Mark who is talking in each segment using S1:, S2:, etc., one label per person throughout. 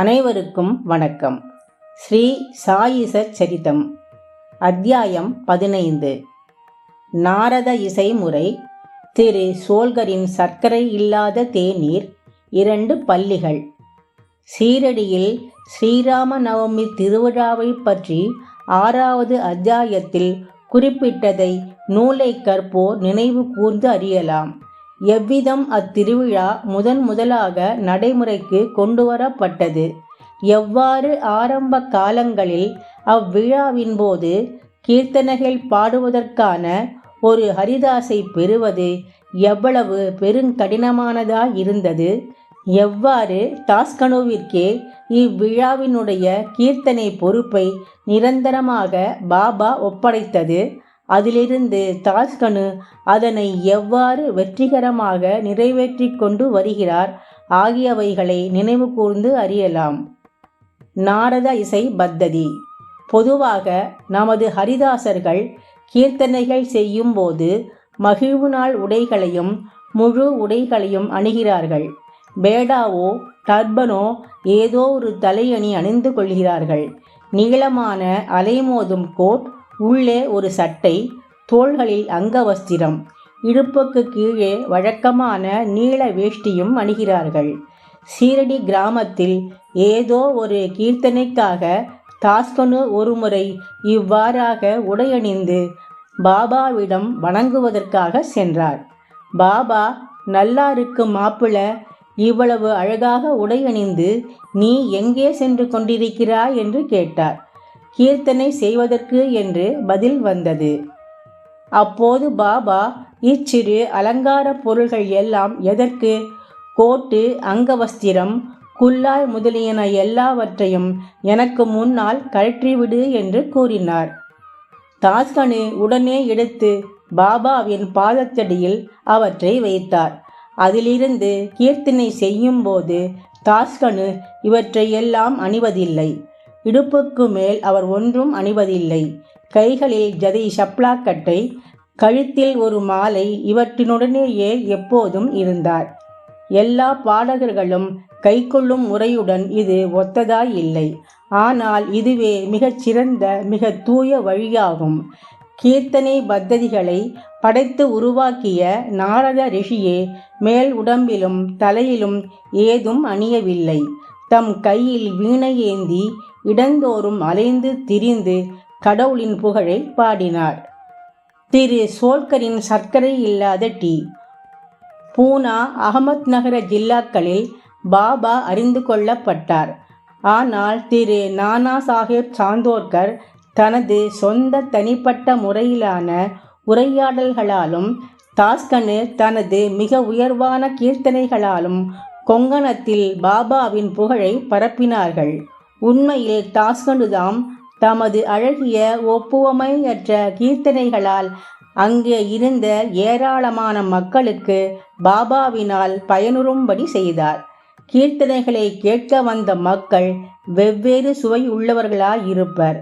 S1: அனைவருக்கும் வணக்கம். ஸ்ரீ சாயிச சரிதம் அத்தியாயம் பதினைந்து. நாரத இசைமுறை திரு சோல்கரின் சர்க்கரை இல்லாத தேநீர் இரண்டு பள்ளிகள். சீரடியில் ஸ்ரீராம நவமி திருவிழாவை பற்றி ஆறாவது அத்தியாயத்தில் குறிப்பிட்டதை நூலை கற்போர் நினைவு கூர்ந்து அறியலாம். எவ்விதம் அத்திருவிழா முதன் முதலாக நடைமுறைக்கு கொண்டுவரப்பட்டது? எவ்வாறு ஆரம்ப காலங்களில் அவ்விழாவின் போது கீர்த்தனைகள் பாடுவதற்கான ஒரு ஹரிதாசை பெறுவது எவ்வளவு பெருங்கடினமானதாய் இருந்தது எவ்வாறு டாஸ்கனோவிற்கே இவ்விழாவினுடைய கீர்த்தனை பொறுப்பை நிரந்தரமாக பாபா ஒப்படைத்தது? அதிலிருந்து தாஸ்கனு அதனை எவ்வாறு வெற்றிகரமாக நிறைவேற்றி கொண்டு வருகிறார் ஆகியவைகளை நினைவு கூர்ந்து அறியலாம். நாரத இசை பத்ததி. பொதுவாக நமது ஹரிதாசர்கள் கீர்த்தனைகள் செய்யும்போது மகிழ்வு நாள் உடைகளையும் முழு உடைகளையும் அணுகிறார்கள். பேடாவோ டர்பனோ ஏதோ ஒரு தலையணி அணிந்து கொள்கிறார்கள். நீளமான அலைமோதும் கோட் உள்ளே ஒரு சட்டை தோள்களில் அங்கவஸ்திரம் இடுப்புக்கு கீழே வழக்கமான நீள வேஷ்டியும் அணிகிறார்கள். சீரடி கிராமத்தில் ஏதோ ஒரு கீர்த்தனைக்காக தாஸ்கனு ஒருமுறை இவ்வாறாக உடையணிந்து பாபாவிடம் வணங்குவதற்காக சென்றார். பாபா நல்லா இருக்கும் மாப்பிள இவ்வளவு அழகாக உடையணிந்து நீ எங்கே சென்று கொண்டிருக்கிறாய்? என்று கேட்டார். கீர்த்தனை செய்வதற்கு என்று பதில் வந்தது. அப்போது பாபா இச்சிறு அலங்கார பொருள்கள் எல்லாம் எதற்கு? கோட்டு அங்கவஸ்திரம் குல்லாய் முதலியன எல்லாவற்றையும் எனக்கு முன்னால் கழற்றிவிடு என்று கூறினார். தாஸ்கனு உடனே எடுத்து பாபாவின் பாதத்தடியில் அவற்றை வைத்தார். அதிலிருந்து கீர்த்தனை செய்யும்போது தாஸ்கனு இவற்றை எல்லாம் அணிவதில்லை. இடுப்புக்கு மேல் அவர் ஒன்றும் அணிவதில்லை. கைகளில் ஜதை ஷப்லாக்கட்டை கழுத்தில் ஒரு மாலை இவற்றினுடனேயே எப்போதும் இருந்தார். எல்லா பாடகர்களும் கைக்கொள்ளும் முறையுடன் இது ஒத்ததாய் இல்லை ஆனால் இதுவே மிகச் சிறந்த மிக தூய வழியாகும். கீர்த்தனை பத்ததிகளை படைத்து உருவாக்கிய நாரத ரிஷியே மேல் உடம்பிலும் தலையிலும் ஏதும் அணியவில்லை. தம் கையில் வீணை ஏந்தி இடந்தோறும் அலைந்து திரிந்து கடவுளின் புகழை பாடினார் திரு சோல்கரின் சர்க்கரை இல்லாத டீ. பூனா அகமத் நகர ஜில்லாக்களில் பாபா அறிந்து கொள்ளப்பட்டார். ஆனால் திரு நானா சாஹேப் சாந்தோர்கர் தனது சொந்த தனிப்பட்ட முறையிலான உரையாடல்களாலும் தாஸ்கனு தனது மிக உயர்வான கீர்த்தனைகளாலும் கொங்கணத்தில் பாபாவின் புகழை பரப்பினார்கள். உண்மையில் தாஸ்கனுதாம் தமது அழகிய ஒப்புவமையற்ற கீர்த்தனைகளால் அங்கே இருந்த ஏராளமான மக்களுக்கு பாபாவினால் பயனுறும்படி செய்தார். கீர்த்தனைகளை கேட்க வந்த மக்கள் வெவ்வேறு சுவை உள்ளவர்களாயிருப்பர்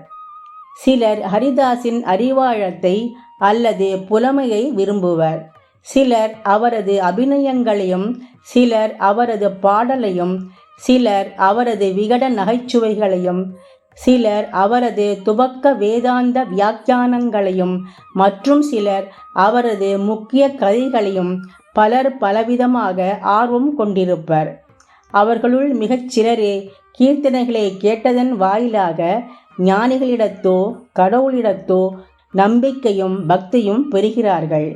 S1: சிலர் ஹரிதாஸின் அறிவாழத்தை அல்லது புலமையை விரும்புவர். சிலர் அவரது அபிநயங்களையும் சிலர் அவரது பாடலையும் சிலர் அவரது விகட நகைச்சுவைகளையும் சிலர் அவரது துவக்க வேதாந்த வியாக்கியானங்களையும் மற்றும் சிலர் அவரது முக்கிய கதைகளையும் பலர் பலவிதமாக ஆர்வம் கொண்டிருப்பர். அவர்களுள் மிகச் சிலரே கீர்த்தனைகளை கேட்டதன் வாயிலாக ஞானிகளிடத்தோ கடவுளிடத்தோ நம்பிக்கையும் பக்தியும் பெறுகிறார்கள்.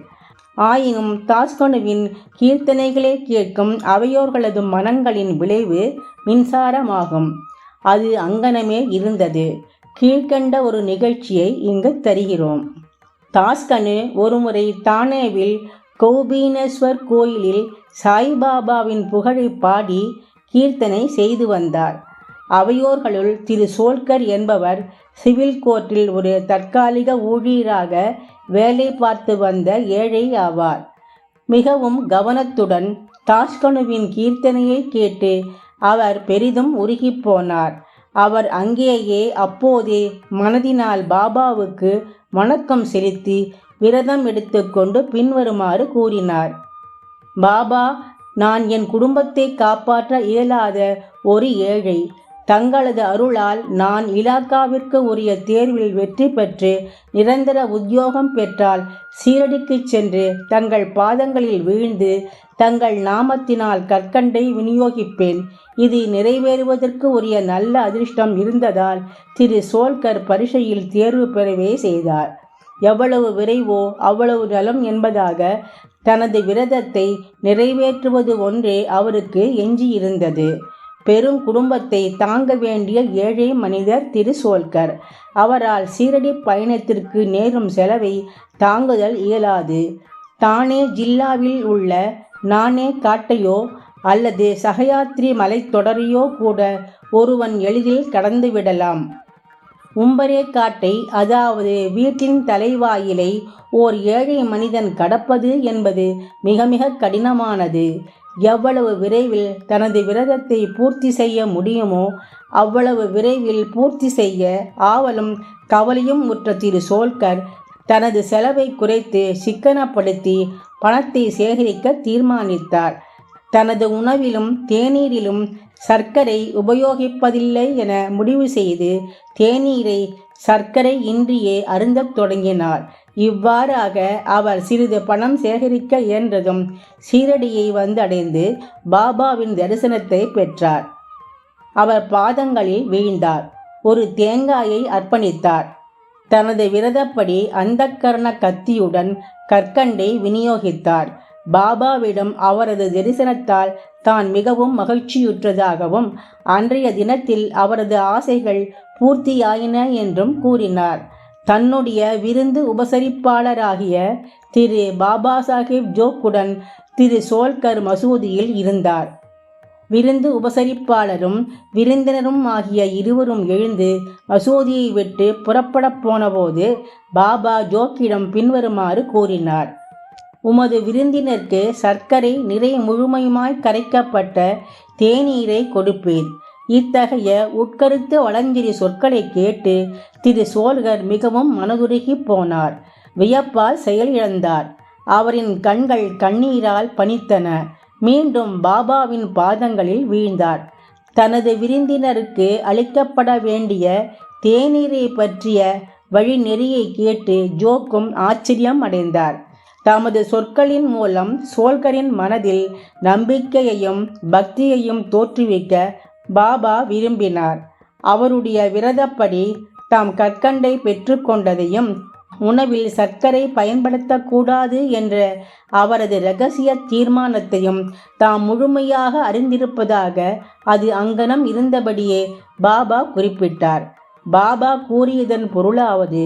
S1: ஆயினும் தாஸ்கனுவின் கீர்த்தனைகளே கேட்கும் அவையோர்களது மனங்களின் விளைவு மின்சாரமாகும். அது அங்கனமே இருந்தது. கீழ்கண்ட ஒரு நிகழ்ச்சியை இங்கு தருகிறோம். தாஸ்கனு ஒருமுறை தானேவில் கௌபீனேஸ்வர் கோயிலில் சாய்பாபாவின் புகழை பாடி கீர்த்தனை செய்து வந்தார். அவையோர்களுள் திரு சோல்கர் என்பவர் சிவில் கோர்ட்டில் ஒரு தற்காலிக ஊழியராக வேலை பார்த்து வந்த ஏழை ஆவார். மிகவும் கவனத்துடன் தாஷ்கனுவின் கீர்த்தனையை கேட்டு அவர் பெரிதும் உருகிப் போனார். அவர் அங்கேயே அப்போதே மனதினால் பாபாவுக்கு வணக்கம் செலுத்தி விரதம் எடுத்துக்கொண்டு பின்வருமாறு கூறினார். பாபா நான் என் குடும்பத்தை காப்பாற்ற இயலாத ஒரு ஏழை. தங்களது அருளால் நான் இலாக்காவிற்கு உரிய தேர்வில் வெற்றி பெற்று நிரந்தர உத்தியோகம் பெற்றால் சீரடிக்குச் சென்று தங்கள் பாதங்களில் வீழ்ந்து தங்கள் நாமத்தினால் கற்கண்டை விநியோகிப்பேன். இது நிறைவேறுவதற்கு உரிய நல்ல அதிர்ஷ்டம் இருந்ததால் திரு சோல்கர் பரிசையில் தேர்வு பெறவே செய்தார். எவ்வளவு விரைவோ அவ்வளவு நலம் என்பதாக தனது விரதத்தை நிறைவேற்றுவது ஒன்றே அவருக்கு எஞ்சியிருந்தது. பெரும் குடும்பத்தை தாங்க வேண்டிய ஏழை மனிதர் திரு சோல்கர் அவரால் சீரடி பயணத்திற்கு நேரும் செலவை தாங்குதல் இயலாது. தானே ஜில்லாவில் உள்ள நானே காட்டையோ அல்லது சகயாத்ரி மலைத்தொடரையோ கூட ஒருவன் எளிதில் கடந்துவிடலாம் உம்பரே காட்டை அதாவது வீட்டின் தலைவாயிலை ஓர் ஏழை மனிதன் கடப்பது என்பது மிக மிக கடினமானது. எவ்வளவு விரைவில் தனது விரதத்தை பூர்த்தி செய்ய முடியுமோ அவ்வளவு விரைவில் பூர்த்தி செய்ய ஆவலும் கவலையும் உற்ற திரு சோல்கர் தனது செலவை குறைத்து சிக்கனப்படுத்தி பணத்தை சேகரிக்க தீர்மானித்தார். தனது உணவிலும் தேநீரிலும் சர்க்கரை உபயோகிப்பதில்லை என முடிவு செய்து தேநீரை சர்க்கரை இன்றியே அருந்தத் தொடங்கினார். இவ்வாறாக அவர் சிறிது பணம் சேகரிக்க இயன்றதும் சீரடியை வந்தடைந்து பாபாவின் தரிசனத்தை பெற்றார். அவர் பாதங்களில் வீழ்ந்தார். ஒரு தேங்காயை அர்ப்பணித்தார். தனது விரதப்படி அந்தக்கரண கத்தியுடன் கற்கண்டை விநியோகித்தார். பாபாவிடம் அவரது தரிசனத்தால் தான் மிகவும் மகிழ்ச்சியுற்றதாகவும் அன்றைய தினத்தில் அவரது ஆசைகள் பூர்த்தியாயின என்றும் கூறினார். தன்னுடைய விருந்து உபசரிப்பாளராகிய திரு பாபா சாஹிப் ஜோக்குடன் திரு சோல்கர் மசூதியில் இருந்தார். விருந்து உபசரிப்பாளரும் விருந்தினரும் ஆகிய இருவரும் எழுந்து மசூதியை விட்டு புறப்படப் போனபோது பாபா ஜோக்கிடம் பின்வருமாறு கூறினார். உமது விருந்தினருக்கு சர்க்கரை நிறை முழுமையுமாய் கரைக்கப்பட்ட தேநீரை கொடுப்பேன் இத்தகைய உட்கருத்து வளஞ்சிரி சொற்களை கேட்டு திரு சோழ்கர் மிகவும் மனதுருகி போனார். வியப்பால் செயலிழந்தார். அவரின் கண்கள் கண்ணீரால் பனித்தன. மீண்டும் பாபாவின் பாதங்களில் வீழ்ந்தார். தனது விருந்தினருக்கு அளிக்கப்பட வேண்டிய தேநீரை பற்றிய வழிநெறியை கேட்டு ஜோக்கும் ஆச்சரியம் அடைந்தார். தமது சொற்களின் மூலம் சோல்கரின் மனதில் நம்பிக்கையையும் பக்தியையும் தோற்றுவிக்க பாபா விரும்பினார். அவருடைய விரதப்படி தாம் கற்கண்டை பெற்றுக்கொண்டதையும் உணவில் சர்க்கரை பயன்படுத்தக்கூடாது என்ற அவரது இரகசிய தீர்மானத்தையும் தாம் முழுமையாக அறிந்திருப்பதாக அது அங்கனம் இருந்தபடியே பாபா குறிப்பிட்டார். பாபா கூறியதன் பொருளாவது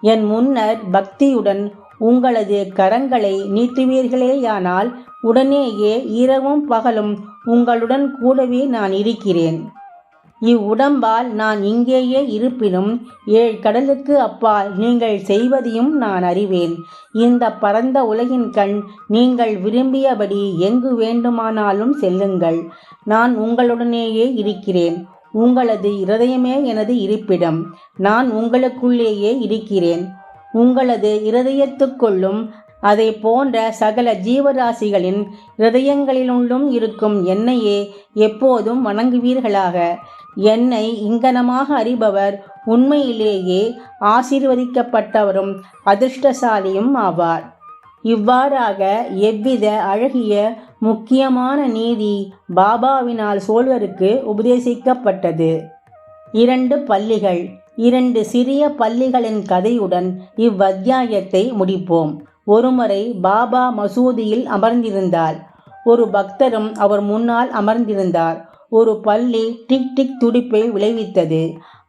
S1: என் முன்னர் பக்தியுடன் உங்களது கரங்களை நீட்டுவீர்களேயானால் உடனேயே இரவும் பகலும் உங்களுடன் கூடவே நான் இருக்கிறேன். இவ்வுடம்பால் நான் இங்கேயே இருப்பினும் ஏழு கடலுக்கு அப்பால் நீங்கள் செய்வதையும் நான் அறிவேன். இந்த பரந்த உலகின் கண் நீங்கள் விரும்பியபடி எங்கு வேண்டுமானாலும் செல்லுங்கள். நான் உங்களுடனேயே இருக்கிறேன். உங்களது இருதயமே எனது இருப்பிடம். நான் உங்களுக்குள்ளேயே இருக்கிறேன். உங்களது இருதயத்துக்குள்ளும் அதை போன்ற சகல ஜீவராசிகளின் இருதயங்களிலுள்ளும் இருக்கும் என்னையே எப்போதும் வணங்குவீர்களாக. என்னை இங்கனமாக அறிபவர் உண்மையிலேயே ஆசீர்வதிக்கப்பட்டவரும் அதிர்ஷ்டசாலியும் ஆவார். இவ்வாறாக எவ்வித அழகிய முக்கியமான நீதி பாபாவினால் சோழ்வருக்கு உபதேசிக்கப்பட்டது. இரண்டு பள்ளிகள் இரண்டு சிறிய பள்ளிகளின் கதையுடன் இவ்வத்தியாயத்தை முடிப்போம். ஒருமுறை பாபா மசூதியில் அமர்ந்திருந்தார். ஒரு பக்தரும் அவர் முன்னால் அமர்ந்திருந்தார். ஒரு பள்ளி டிக் டிக் துடிப்பை விளைவித்தது.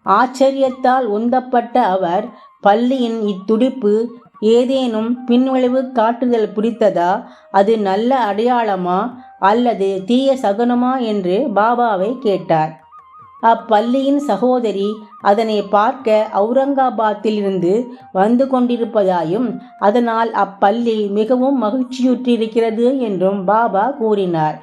S1: ஆச்சரியத்தால் உந்தப்பட்ட அவர் பள்ளியின் இத்துடிப்பு ஏதேனும் பின்விளைவு காட்டுதல் புரித்ததா அது நல்ல அடையாளமா? அல்லது தீய சகுனமா? என்று பாபாவை கேட்டார். அப்பள்ளியின் சகோதரி அதனை பார்க்க அவுரங்காபாத்திலிருந்து வந்து கொண்டிருப்பதாயும் அதனால் அப்பள்ளி மிகவும் மகிழ்ச்சியுற்றிருக்கிறது என்றும் பாபா கூறினார்.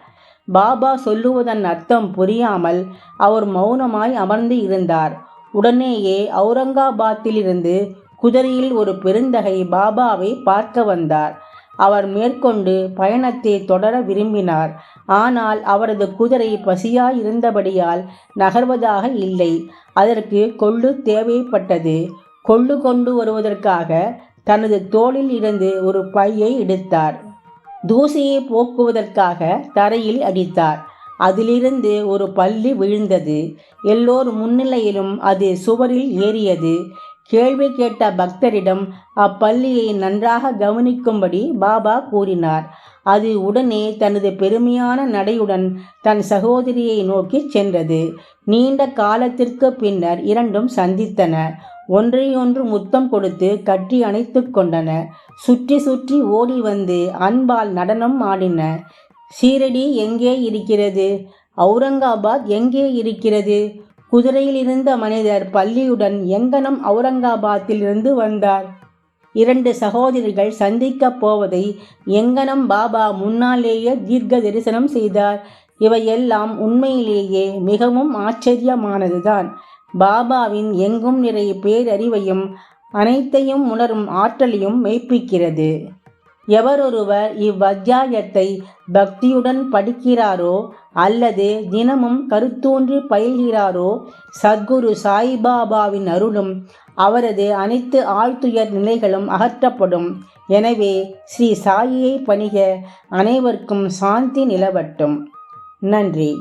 S1: பாபா சொல்லுவதன் அர்த்தம் புரியாமல் அவர் மௌனமாய் அமர்ந்து இருந்தார். உடனேயே அவுரங்காபாத்திலிருந்து குதிரையில் ஒரு பெருந்தகை பாபாவை பார்க்க வந்தார். அவர் மேற்கொண்டு பயணத்தை தொடர விரும்பினார். ஆனால் அவரது குதிரை பசியாயிருந்தபடியால் நகர்வதாக இல்லை. அதற்கு கொள்ளு தேவைப்பட்டது. கொள்ளு கொண்டு வருவதற்காக தனது தோளில் இருந்து ஒரு பையை எடுத்தார். தூசியை போக்குவதற்காக தரையில் அடித்தார். அதிலிருந்து ஒரு பள்ளி விழுந்தது. எல்லோர் முன்னிலையிலும் அது சுவரில் ஏறியது. கேள்வி கேட்ட பக்தரிடம் அப்பள்ளியை நன்றாக கவனிக்கும்படி பாபா கூறினார். அது உடனே தனது பெருமையான நடையுடன் தன் சகோதரியை நோக்கி சென்றது. நீண்ட காலத்திற்கு பின்னர் இரண்டும் சந்தித்தன. ஒன்றையொன்று முத்தம் கொடுத்து கட்டி அணைத்து கொண்டன. சுற்றி சுற்றி ஓடி வந்து அன்பால் நடனம் ஆடின. சீரடி எங்கே இருக்கிறது? அவுரங்காபாத் எங்கே இருக்கிறது? குதிரையில் இருந்த மனிதர் பள்ளியுடன் எங்கனம் அவுரங்காபாத்திலிருந்து வந்தார். இரண்டு சகோதரிகள் சந்திக்கப் போவதை எங்கனம் பாபா முன்னாலேயே தீர்க்க தரிசனம் செய்தார். இவையெல்லாம் உண்மையிலேயே மிகவும் ஆச்சரியமானதுதான். பாபாவின் எங்கும் நிறைய பேரறிவையும் அனைத்தையும் உணரும் ஆற்றலையும் மெய்ப்பிக்கிறது. எவரொருவர் இவ்வத்தியாயத்தை பக்தியுடன் படிக்கிறாரோ அல்லது தினமும் கருத்தூன்றி பயில்கிறாரோ சத்குரு சாய்பாபாவின் அருளும் அவரது அனைத்து ஆழ்த்துயர் நிலைகளும் அகற்றப்படும். எனவே ஸ்ரீ சாயியை பணிக அனைவருக்கும் சாந்தி நிலவட்டும். நன்றி.